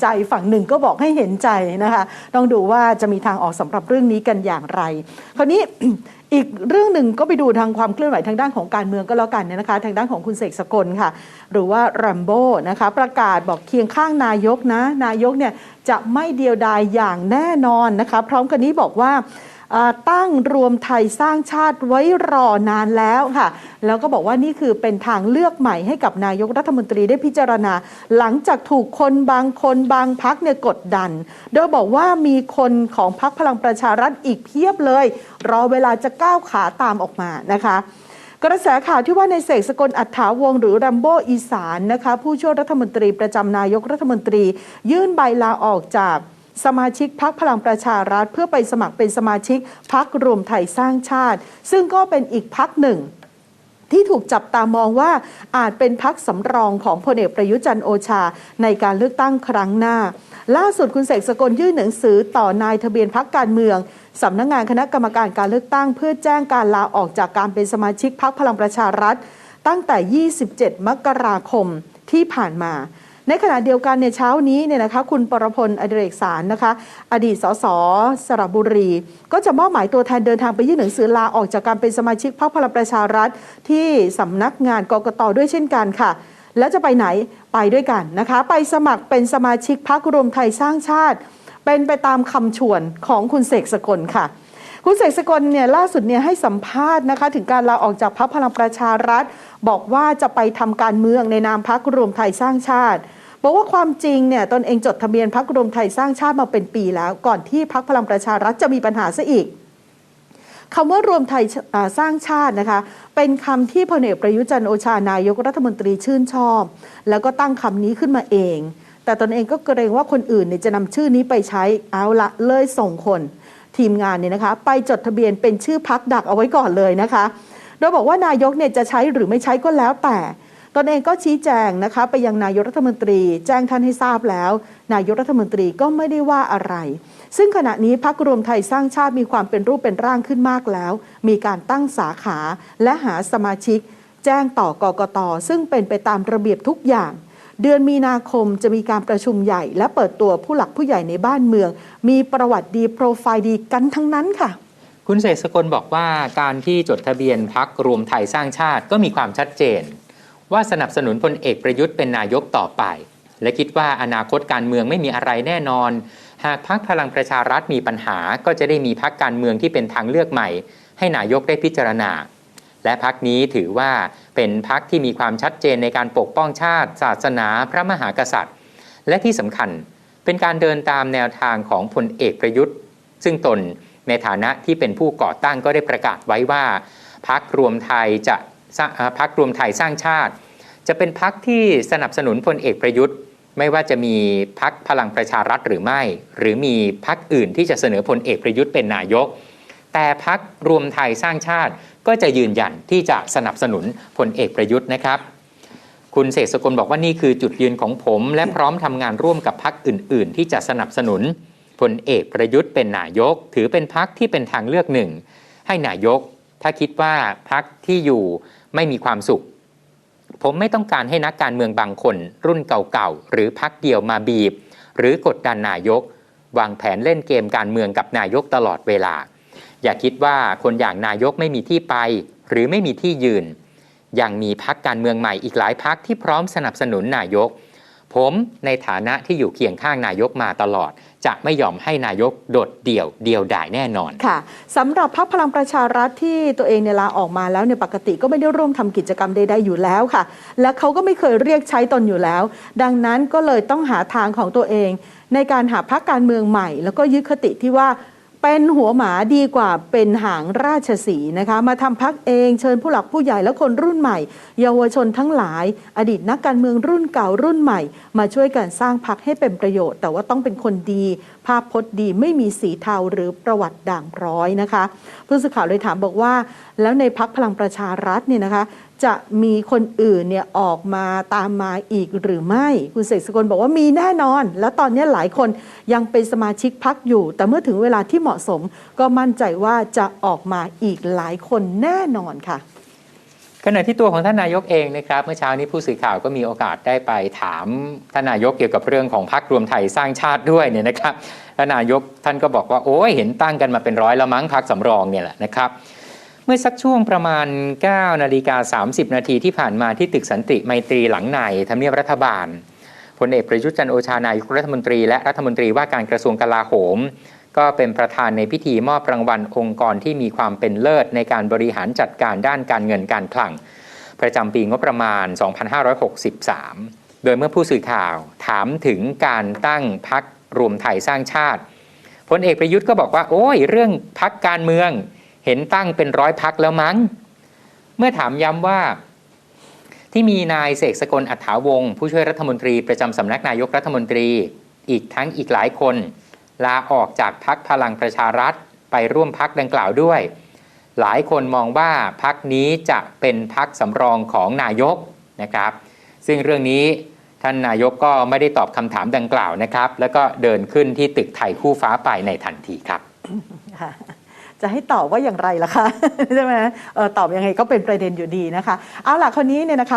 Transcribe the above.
ใจฝั่งหนึ่งก็บอกให้เห็นใจนะคะ ต้องดูว่าจะมีทางออกสำหรับเรื่องนี้กันอย่างไร คราวนี้ อีกเรื่องหนึ่งก็ไปดูทางความเคลื่อนไหวทางด้านของการเมืองก็แล้วกันเนี่ยนะคะ ทางด้านของคุณเสกสกลค่ะ หรือว่าแรมโบ้นะคะ ประกาศบอกเคียงข้างนายกนะ นายกเนี่ยจะไม่เดียวดายอย่างแน่นอนนะคะ พร้อมกันนี้บอกว่า ตั้งรวมไทยสร้างชาติไว้รอนานแล้วค่ะ แล้วก็บอกว่านี่คือเป็นทางเลือกใหม่ให้กับนายกรัฐมนตรีได้พิจารณา หลังจากถูกคนบางคนบางพักเนี่ยกดดัน โดยบอกว่ามีคนของพักพลังประชารัฐอีกเพียบเลย รอเวลาจะก้าวขาตามออกมานะคะกระแสข่าวที่ว่าในเสกสกลอัฏฐาวงหรือรัมโบอีสานนะคะผู้ช่วยรัฐมนตรีประจำนายกรัฐมนตรี ยื่นใบลาออกจาก สมาชิกพักพลังประชารัฐ เพื่อไปสมัครเป็นสมาชิกพักรวมไทยสร้างชาติ ซึ่งก็เป็นอีกพักหนึ่งที่ถูกจับตามองว่าอาจเป็นพักสำรองของพลเอกประยุจันโอชาในการเลือกตั้งครั้งหน้า ล่าสุดคุณเสกสกลยื่นหนังสือต่อนายทะเบียนพักการเมืองสำนักงงานคณะกรรมการการเลือกตั้ง เพื่อแจ้งการลาออกจากการเป็นสมาชิกพักพลังประชารัฐ ตั้งแต่ 27 มกราคมที่ผ่านมา ในขณะเดียวกันในเช้านี้เนี่ยนะคะคุณปรพลอดิเรกสารนะคะ อดีตสสสระบุรี ก็จะมอบหมายตัวแทนเดินทางไปยื่นหนังสือลาออกจากการเป็นสมาชิกพรรคพลังประชารัฐ ที่สำนักงานกกตด้วยเช่นกันค่ะ แล้วจะไปไหนไปด้วยกันนะคะ ไปสมัครเป็นสมาชิกพรรครวมไทยสร้างชาติ เป็นไปตามคำชวนของคุณเสกสกลค่ะ คุณเสกสกลเนี่ยล่าสุดเนี่ยให้สัมภาษณ์นะคะ ถึงการลาออกจากพรรคพลังประชารัฐ บอกว่าจะไปทำการเมืองในนามพรรครวมไทยสร้างชาติบอกว่าความจริงเนี่ยตนเองจดทะเบียนพรรครวมไทยสร้างชาติมาเป็นปีแล้ว ก่อนที่พรรคพลังประชารัฐจะมีปัญหาซะอีกคำว่ารวมไทยสร้างชาตินะคะ เป็นคำที่พลเอกประยุทธ์จันโอชานายกรัฐมนตรีชื่นชอบ แล้วก็ตั้งคำนี้ขึ้นมาเอง แต่ตนเองก็เกรงว่าคนอื่นเนี่ยจะนำชื่อนี้ไปใช้เอาละเลยส่งคน ทีมงานเนี่ยนะคะ ไปจดทะเบียนเป็นชื่อพักดักเอาไว้ก่อนเลยนะคะโดยบอกว่านายกเนี่ยจะใช้หรือไม่ใช้ก็แล้วแต่ตนเองก็ชี้แจงนะคะ ไปยังนายกรัฐมนตรี แจ้งท่านให้ทราบแล้ว นายกรัฐมนตรีก็ไม่ได้ว่าอะไร ซึ่งขณะนี้พักรวมไทยสร้างชาติมีความเป็นรูปเป็นร่างขึ้นมากแล้ว มีการตั้งสาขาและหาสมาชิก แจ้งต่อกกตซึ่งเป็นไปตามระเบียบทุกอย่าง เดือนมีนาคมจะมีการประชุมใหญ่ และเปิดตัวผู้หลักผู้ใหญ่ในบ้านเมือง มีประวัติดีโปรไฟล์ดีกันทั้งนั้นค่ะ คุณเสกสกลบอกว่าการที่จดทะเบียนพักรวมไทยสร้างชาติก็มีความชัดเจน ว่าสนับสนุนพลเอกประยุทธ์เป็นนายกต่อไป และคิดว่าอนาคตการเมืองไม่มีอะไรแน่นอน หากพักพลังประชารัฐมีปัญหา ก็จะได้มีพักการเมืองที่เป็นทางเลือกใหม่ ให้นายกได้พิจารณา และพักนี้ถือว่าเป็นพักที่มีความชัดเจนในการปกป้องชาติ ศาสนาพระมหากษัตริย์ และที่สำคัญเป็นการเดินตามแนวทางของพลเอกประยุทธ์ ซึ่งตนในฐานะที่เป็นผู้ก่อตั้งก็ได้ประกาศไว้ว่าพักรวมไทยจะพักรวมไทยสร้างชาติ จะเป็นพักที่สนับสนุนพลเอกประยุทธ์ ไม่ว่าจะมีพักพลังประชารัฐหรือไม่ หรือมีพักอื่นที่จะเสนอพลเอกประยุทธ์เป็นนายก แต่พักรวมไทยสร้างชาติก็จะยืนยันที่จะสนับสนุนพลเอกประยุทธ์นะครับ คุณเสกสกลบอกว่านี่คือจุดยืนของผม และพร้อมทำงานร่วมกับพักอื่น ๆ ที่จะสนับสนุนพลเอกประยุทธ์เป็นนายก ถือเป็นพักที่เป็นทางเลือกหนึ่ง ให้นายก ถ้าคิดว่าพักที่อยู่ไม่มีความสุข ผมไม่ต้องการให้นักการเมืองบางคน รุ่นเก่าๆหรือพักเดียวมาบีบ หรือกดดันนายก วางแผนเล่นเกมการเมืองกับนายกตลอดเวลา อย่าคิดว่าคนอย่างนายกไม่มีที่ไป หรือไม่มีที่ยืน ยังมีพักการเมืองใหม่อีกหลายพักที่พร้อมสนับสนุนนายก ผมในฐานะที่อยู่เคียงข้างนายกมาตลอด จะไม่ยอมให้นายกโดดเดี่ยวเดียวดายแน่นอน ค่ะสำหรับพรรคพลังประชารัฐที่ตัวเองเนี่ยลาออกมาแล้วเนี่ยปกติก็ไม่ได้ร่วมทำกิจกรรมใดๆอยู่แล้วค่ะ และเขาก็ไม่เคยเรียกใช้ตนอยู่แล้ว ดังนั้นก็เลยต้องหาทางของตัวเอง ในการหาพรรคการเมืองใหม่ แล้วก็ยึดคติที่ว่า เป็นหัวหมาดีกว่าเป็นหางราชสีนะคะ มาทำพักเองเชิญผู้หลักผู้ใหญ่และคนรุ่นใหม่ เยาวชนทั้งหลาย อดีตนักการเมืองรุ่นเก่ารุ่นใหม่ มาช่วยกันสร้างพักให้เป็นประโยชน์ แต่ว่าต้องเป็นคนดี ภาพพจน์ดีไม่มีสีเทาหรือประวัติด่างพร้อยนะคะผู้สื่อข่าวเลยถามบอกว่า แล้วในพักพลังประชารัฐเนี่ยนะคะจะมีคนอื่นเนี่ยออกมาตามมาอีกหรือไม่ คุณเสกสกลบอกว่ามีแน่นอน แล้วตอนนี้หลายคนยังเป็นสมาชิกพักอยู่ แต่เมื่อถึงเวลาที่เหมาะสม ก็มั่นใจว่าจะออกมาอีกหลายคนแน่นอนค่ะขณะที่ตัวของท่านนายกเองนะครับเมื่อเช้านี้ผู้สื่อข่าวก็มีโอกาสได้ไปถามท่านนายกเกี่ยวกับเรื่องของพรรครวมไทยสร้างชาติด้วยเนี่ยนะครับท่านนายกท่านก็บอกว่าโอ้ยเห็นตั้งกันมาเป็นร้อยแล้วมั้งพรรคสำรองเนี่ยแหละนะครับ เมื่อสักช่วงประมาณ 9 นาฬิกา 30 นาทีที่ผ่านมาที่ตึกสันติไมตรีหลังในทำเนียบรัฐบาลพลเอกประยุทธ์จันโอชานายกรัฐมนตรีและรัฐมนตรีว่าการกระทรวงกลาโหม ก็เป็นประธานในพิธีมอบรางวัลองค์กรที่มีความเป็นเลิศในการบริหารจัดการด้านการเงินการคลัง ประจำปีงบประมาณ 2563 โดยเมื่อผู้สื่อข่าวถามถึงการตั้งพักรวมไทยสร้างชาติพลเอกประยุทธ์ก็บอกว่า โอ้ย เรื่องพักการเมือง เห็นตั้งเป็นร้อยพักแล้วมั้ง เมื่อถามย้ำว่าที่มีนายเสกสกลอัฐาวงศ์ผู้ช่วยรัฐมนตรีประจำสำนักนายกรัฐมนตรี อีกทั้งอีกหลายคน ลาออกจากพักพลังประชารัฐไปร่วมพักดังกล่าวด้วย หลายคนมองว่าพักนี้จะเป็นพักสำรองของนายกนะครับ ซึ่งเรื่องนี้ท่านนายกก็ไม่ได้ตอบคำถามดังกล่าวนะครับ แล้วก็เดินขึ้นที่ตึกไทยคู่ฟ้าไปในทันทีครับ จะให้ตอบว่าอย่างไรล่ะคะใช่ไหมออตอบยังไงก็เป็นประเด็นอยู่ดีนะคะ เอาล่ะคนนี้เนี่ยนะคะ